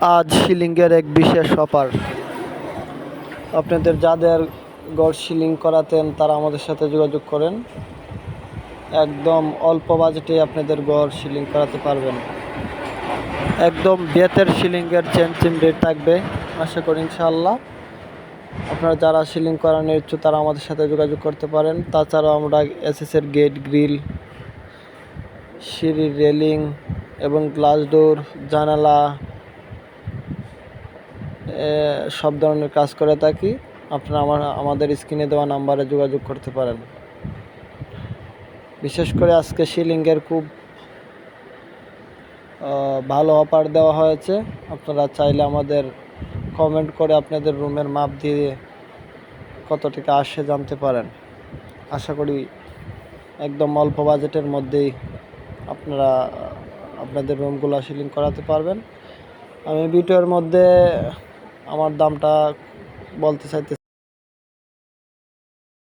আজ সিলিংয়ের এক বিশেষ অফার। আপনাদের যাদের গড় সিলিং করাতেন, তারা আমাদের সাথে যোগাযোগ করেন। একদম অল্প বাজেটে আপনাদের গড় সিলিং করাতে পারবেন। একদম বেতের সিলিংয়ের চেন রেট থাকবে। আশা করি ইনশাআল্লাহ আপনারা যারা সিলিং করানোর ইচ্ছুক, তারা আমাদের সাথে যোগাযোগ করতে পারেন। তাছাড়াও আমরা এসএসের গেট, গ্রিল, সিঁড়ির রেলিং এবং গ্লাস ডোর, জানালা সব ধরনের কাজ করে থাকি। আপনারা আমার, আমাদের স্ক্রিনে দেওয়া নাম্বারে যোগাযোগ করতে পারেন। বিশেষ করে আজকে সিলিংয়ের খুব ভালো অফার দেওয়া হয়েছে। আপনারা চাইলে আমাদের কমেন্ট করে আপনাদের রুমের মাপ দিয়ে কত টাকা আসে জানতে পারেন। আশা করি একদম অল্প বাজেটের মধ্যেই আপনারা, আপনাদের রুমগুলো সিলিং করাতে পারবেন। আমি ভিডিওর মধ্যে আমার দামটা বলতে চাইতে